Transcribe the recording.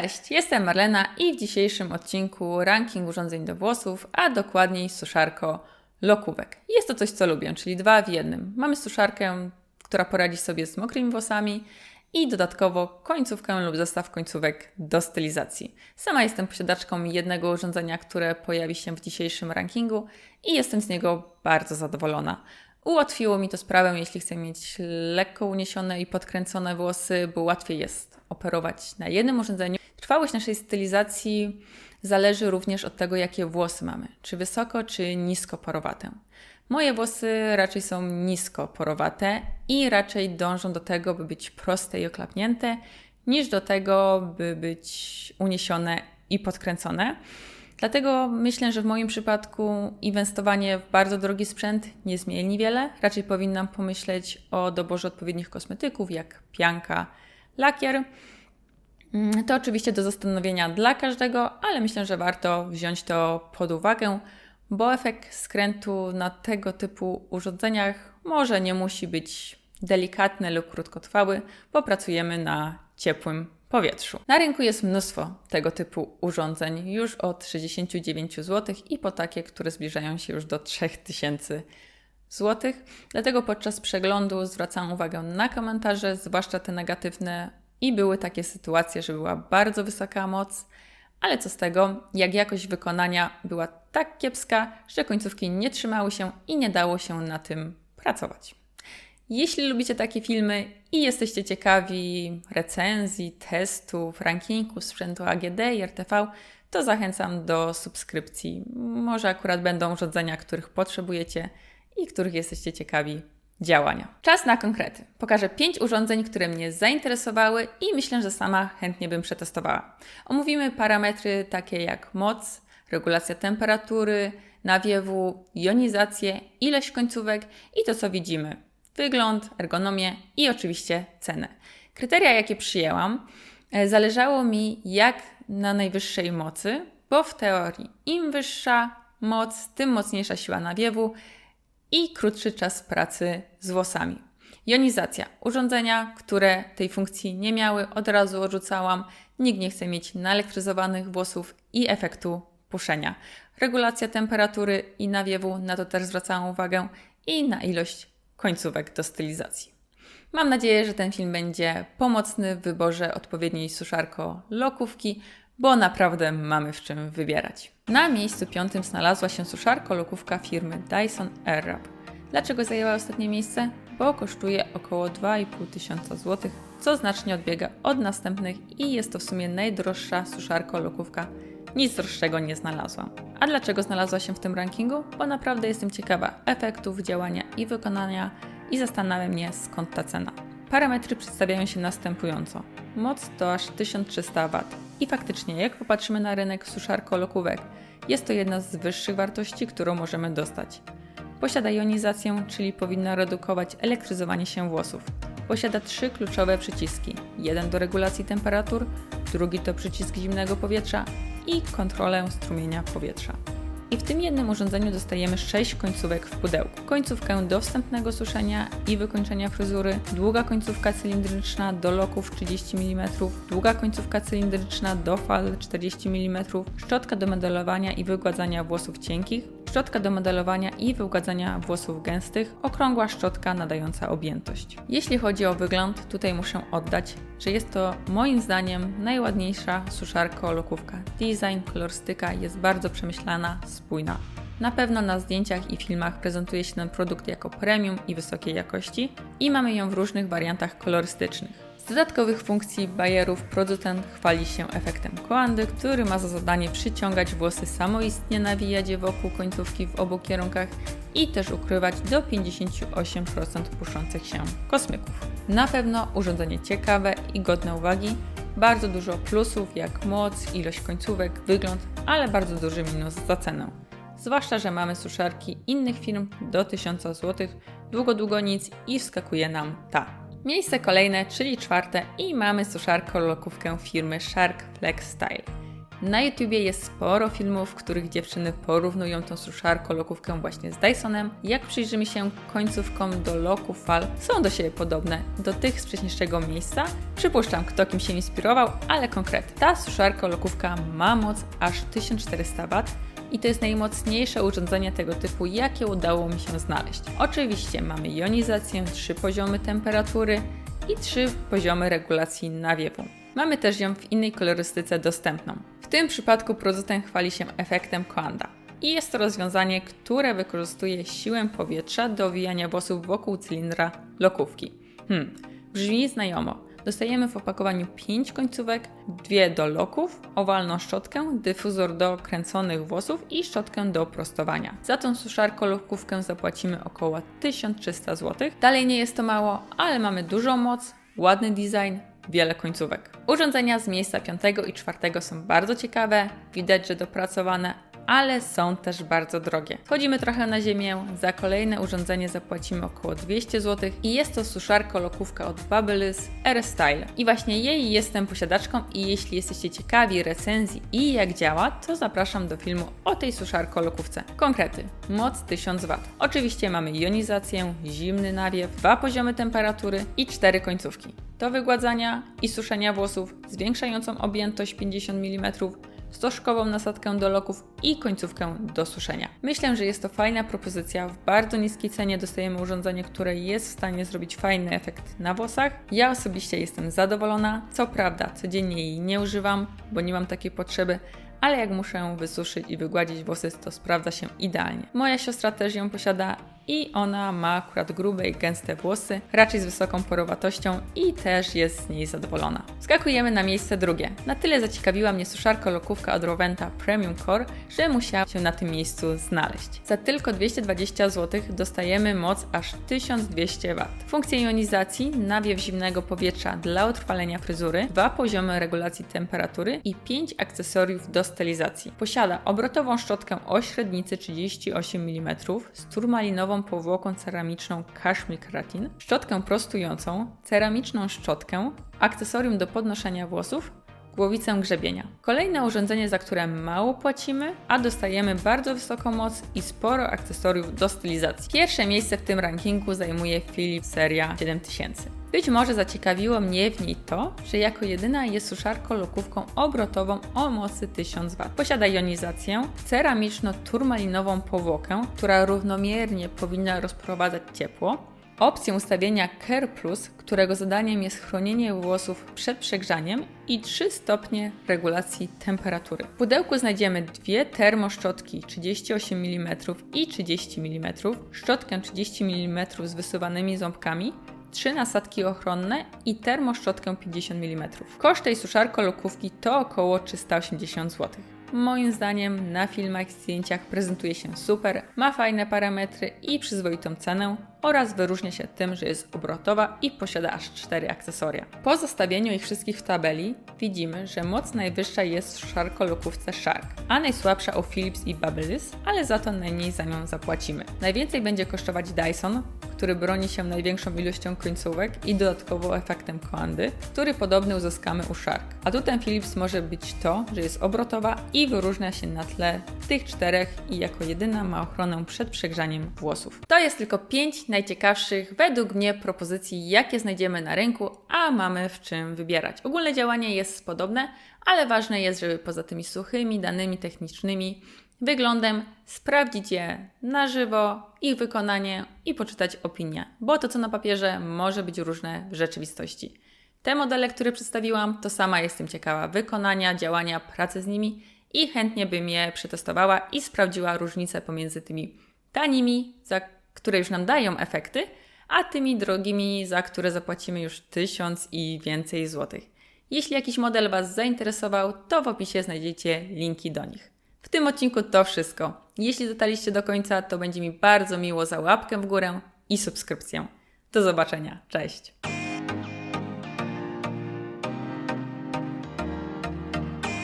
Cześć, jestem Marlena i w dzisiejszym odcinku ranking urządzeń do włosów, a dokładniej suszarko lokówek. Jest to coś, co lubię, czyli dwa w jednym. Mamy suszarkę, która poradzi sobie z mokrymi włosami i dodatkowo końcówkę lub zestaw końcówek do stylizacji. Sama jestem posiadaczką jednego urządzenia, które pojawi się w dzisiejszym rankingu i jestem z niego bardzo zadowolona. Ułatwiło mi to sprawę, jeśli chcę mieć lekko uniesione i podkręcone włosy, bo łatwiej jest operować na jednym urządzeniu. Trwałość naszej stylizacji zależy również od tego, jakie włosy mamy, czy wysoko, czy nisko porowate. Moje włosy raczej są nisko porowate i raczej dążą do tego, by być proste i oklapnięte, niż do tego, by być uniesione i podkręcone. Dlatego myślę, że w moim przypadku inwestowanie w bardzo drogi sprzęt nie zmieni wiele. Raczej powinnam pomyśleć o doborze odpowiednich kosmetyków, jak pianka, lakier. Mm, To oczywiście do zastanowienia dla każdego, ale myślę, że warto wziąć to pod uwagę, bo efekt skrętu na tego typu urządzeniach może nie musi być delikatny lub krótkotrwały, bo pracujemy na ciepłym powietrzu. Na rynku jest mnóstwo tego typu urządzeń, już od 69 zł i po takie, które zbliżają się już do 3000 zł. Dlatego podczas przeglądu zwracam uwagę na komentarze, zwłaszcza te negatywne, i były takie sytuacje, że była bardzo wysoka moc, ale co z tego, jak jakość wykonania była tak kiepska, że końcówki nie trzymały się i nie dało się na tym pracować. Jeśli lubicie takie filmy i jesteście ciekawi recenzji, testów, rankingu sprzętu AGD i RTV, to zachęcam do subskrypcji. Może akurat będą urządzenia, których potrzebujecie i których jesteście ciekawi działania. Czas na konkrety. Pokażę pięć urządzeń, które mnie zainteresowały i myślę, że sama chętnie bym przetestowała. Omówimy parametry takie jak moc, regulacja temperatury, nawiewu, jonizację, ilość końcówek i to, co widzimy. Wygląd, ergonomię i oczywiście cenę. Kryteria, jakie przyjęłam, e, zależało mi jak na najwyższej mocy, bo w teorii im wyższa moc, tym mocniejsza siła nawiewu i krótszy czas pracy z włosami. Jonizacja. Urządzenia, które tej funkcji nie miały, od razu odrzucałam. Nikt nie chce mieć naelektryzowanych włosów i efektu puszenia. Regulacja temperatury i nawiewu, na to też zwracałam uwagę i na ilość końcówek do stylizacji. Mam nadzieję, że ten film będzie pomocny w wyborze odpowiedniej suszarko lokówki, bo naprawdę mamy w czym wybierać. Na miejscu piątym znalazła się suszarko lokówka firmy Dyson Airwrap. Dlaczego zajęła ostatnie miejsce? Bo kosztuje około 2,5 tysiąca złotych, co znacznie odbiega od następnych i jest to w sumie najdroższa suszarko lokówka. Nic droższego nie znalazłam. A dlaczego znalazła się w tym rankingu? Bo naprawdę jestem ciekawa efektów działania i wykonania i zastanawia mnie skąd ta cena. Parametry przedstawiają się następująco. Moc to aż 1300 W. I faktycznie, jak popatrzymy na rynek suszarko lokówek, jest to jedna z wyższych wartości, którą możemy dostać. Posiada jonizację, czyli powinna redukować elektryzowanie się włosów. Posiada trzy kluczowe przyciski: jeden do regulacji temperatur, drugi to przycisk zimnego powietrza i kontrolę strumienia powietrza. I w tym jednym urządzeniu dostajemy 6 końcówek w pudełku. Końcówkę do wstępnego suszenia i wykończenia fryzury, długa końcówka cylindryczna do loków 30 mm, długa końcówka cylindryczna do fal 40 mm, szczotka do modelowania i wygładzania włosów cienkich, szczotka do modelowania i wygładzania włosów gęstych, okrągła szczotka nadająca objętość. Jeśli chodzi o wygląd, tutaj muszę oddać, że jest to moim zdaniem najładniejsza suszarko lokówka. Design, kolorystyka jest bardzo przemyślana, spójna. Na pewno na zdjęciach i filmach prezentuje się ten produkt jako premium i wysokiej jakości i mamy ją w różnych wariantach kolorystycznych. Z dodatkowych funkcji bajerów producent chwali się efektem koandy, który ma za zadanie przyciągać włosy samoistnie, nawijać je wokół końcówki w obu kierunkach i też ukrywać do 58% puszących się kosmyków. Na pewno urządzenie ciekawe i godne uwagi, bardzo dużo plusów jak moc, ilość końcówek, wygląd, ale bardzo duży minus za cenę. Zwłaszcza, że mamy suszarki innych firm do 1000 zł, długo, długo nic i wskakuje nam ta. Miejsce kolejne, czyli czwarte i mamy suszarko lokówkę firmy Shark Flex Style. Na YouTubie jest sporo filmów, w których dziewczyny porównują tą suszarko lokówkę właśnie z Dysonem. Jak przyjrzymy się końcówkom do loku fal, są do siebie podobne do tych z wcześniejszego miejsca. Przypuszczam, kto kim się inspirował, ale konkret. Ta suszarka lokówka ma moc aż 1400 W i to jest najmocniejsze urządzenie tego typu, jakie udało mi się znaleźć. Oczywiście mamy jonizację, trzy poziomy temperatury i trzy poziomy regulacji nawiewu. Mamy też ją w innej kolorystyce dostępną. W tym przypadku producent chwali się efektem Coanda. I jest to rozwiązanie, które wykorzystuje siłę powietrza do owijania włosów wokół cylindra lokówki. Hmm, brzmi znajomo. Dostajemy w opakowaniu 5 końcówek, dwie do loków, owalną szczotkę, dyfuzor do kręconych włosów i szczotkę do prostowania. Za tą suszarko lokówkę zapłacimy około 1300 zł. Dalej nie jest to mało, ale mamy dużą moc, ładny design, wiele końcówek. Urządzenia z miejsca 5 i 4 są bardzo ciekawe, widać, że dopracowane, ale są też bardzo drogie. Wchodzimy trochę na ziemię, za kolejne urządzenie zapłacimy około 200 zł i jest to suszarko lokówka od Bubbles Air Style. I właśnie jej jestem posiadaczką i jeśli jesteście ciekawi recenzji i jak działa, to zapraszam do filmu o tej suszarko lokówce. Konkrety. Moc 1000 W. Oczywiście mamy jonizację, zimny nawiew, dwa poziomy temperatury i cztery końcówki. Do wygładzania i suszenia włosów, zwiększającą objętość 50 mm, stożkową nasadkę do loków i końcówkę do suszenia. Myślę, że jest to fajna propozycja. W bardzo niskiej cenie dostajemy urządzenie, które jest w stanie zrobić fajny efekt na włosach. Ja osobiście jestem zadowolona. Co prawda, codziennie jej nie używam, bo nie mam takiej potrzeby, ale jak muszę wysuszyć i wygładzić włosy, to sprawdza się idealnie. Moja siostra też ją posiada i ona ma akurat grube i gęste włosy, raczej z wysoką porowatością i też jest z niej zadowolona. Skakujemy na miejsce drugie. Na tyle zaciekawiła mnie suszarka lokówka od Roventa Premium Core, że musiała się na tym miejscu znaleźć. Za tylko 220 zł dostajemy moc aż 1200 W. Funkcję jonizacji, nawiew zimnego powietrza dla utrwalenia fryzury, dwa poziomy regulacji temperatury i 5 akcesoriów do stylizacji. Posiada obrotową szczotkę o średnicy 38 mm z turmalinową powłoką ceramiczną Cashmere Keratin, szczotkę prostującą, ceramiczną szczotkę, akcesorium do podnoszenia włosów, głowicę grzebienia. Kolejne urządzenie, za które mało płacimy, a dostajemy bardzo wysoką moc i sporo akcesoriów do stylizacji. Pierwsze miejsce w tym rankingu zajmuje Philips seria 7000. Być może zaciekawiło mnie w niej to, że jako jedyna jest suszarką lokówką obrotową o mocy 1000 W. Posiada jonizację, ceramiczno-turmalinową powłokę, która równomiernie powinna rozprowadzać ciepło, opcję ustawienia Care Plus, którego zadaniem jest chronienie włosów przed przegrzaniem i 3 stopnie regulacji temperatury. W pudełku znajdziemy dwie termoszczotki 38 mm i 30 mm, szczotkę 30 mm z wysuwanymi ząbkami, trzy nasadki ochronne i termoszczotkę 50 mm. Koszt tej suszarko lokówki to około 380 zł. Moim zdaniem na filmach i zdjęciach prezentuje się super, ma fajne parametry i przyzwoitą cenę oraz wyróżnia się tym, że jest obrotowa i posiada aż 4 akcesoria. Po zestawieniu ich wszystkich w tabeli widzimy, że moc najwyższa jest w szarkolokówce Shark, a najsłabsza u Philips i Babyliss, ale za to najmniej za nią zapłacimy. Najwięcej będzie kosztować Dyson, który broni się największą ilością końcówek i dodatkowo efektem koandy, który podobny uzyskamy u Shark. Atutem Philips może być to, że jest obrotowa i wyróżnia się na tle tych czterech i jako jedyna ma ochronę przed przegrzaniem włosów. To jest tylko 5 najciekawszych według mnie propozycji, jakie znajdziemy na rynku, a mamy w czym wybierać. Ogólne działanie jest podobne, ale ważne jest, żeby poza tymi suchymi danymi technicznymi wyglądem sprawdzić je na żywo, ich wykonanie i poczytać opinię, bo to co na papierze może być różne w rzeczywistości. Te modele, które przedstawiłam, to sama jestem ciekawa wykonania, działania, pracy z nimi i chętnie bym je przetestowała i sprawdziła różnicę pomiędzy tymi tanimi, za które już nam dają efekty, a tymi drogimi, za które zapłacimy już tysiąc i więcej złotych. Jeśli jakiś model Was zainteresował, to w opisie znajdziecie linki do nich. Tym odcinku to wszystko. Jeśli dotarliście do końca, to będzie mi bardzo miło za łapkę w górę i subskrypcję. Do zobaczenia. Cześć!